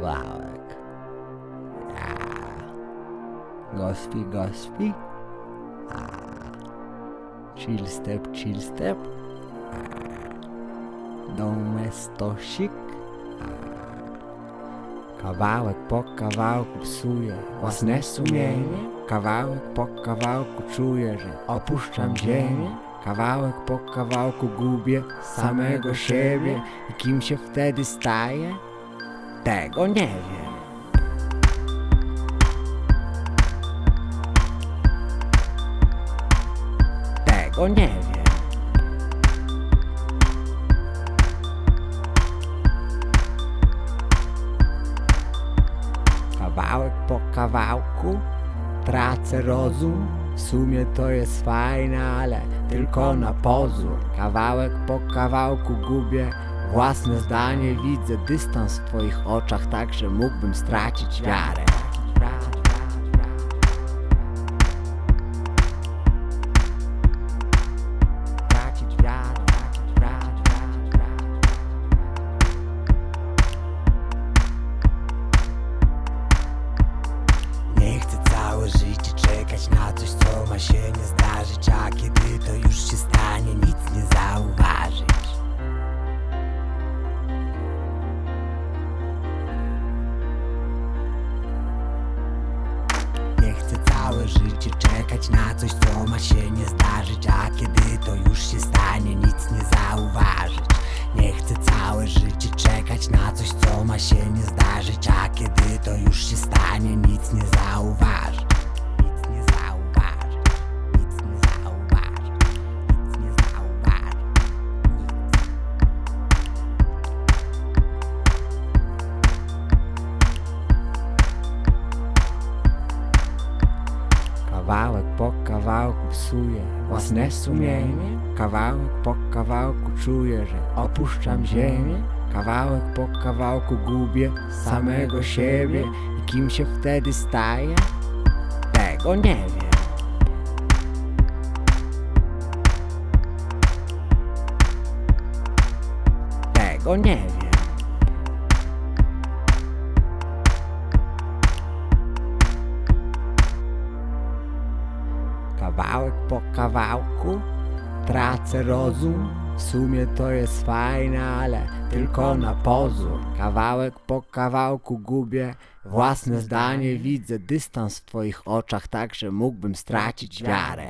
kawałek. Ja. Gospi, gospi. A. Chill step, chill step. A. Domestosik. A. Kawałek po kawałku psuje własne sumienie. Kawałek po kawałku czuję, że opuszczam ziemię. Kawałek po kawałku gubię samego siebie i kim się wtedy staję? Tego nie wiem. Tego nie wiem. Kawałek po kawałku tracę rozum. W sumie to jest fajne, ale tylko na pozór. Kawałek po kawałku gubię własne zdanie, widzę dystans w twoich oczach, tak że mógłbym stracić wiarę. Nie chcę całe życie czekać na coś, co ma się nie zdarzyć A kiedy to już czekać na coś, co ma się nie zdarzyć A kiedy to już się stanie, nic nie zauważyć. Nie chcę całe życie czekać na coś, co ma się nie zdarzyć A kiedy to już się stanie, nic nie zauważyć Kawałek po kawałku psuję własne sumienie. Kawałek po kawałku czuję, że opuszczam ziemię. Kawałek po kawałku gubię samego siebie i kim się wtedy staję? Tego nie wiem. Tego nie wiem. Kawałek po kawałku tracę rozum. W sumie to jest fajne, ale tylko na pozór. Kawałek po kawałku gubię własne zdanie, widzę dystans w twoich oczach, tak że mógłbym stracić wiarę.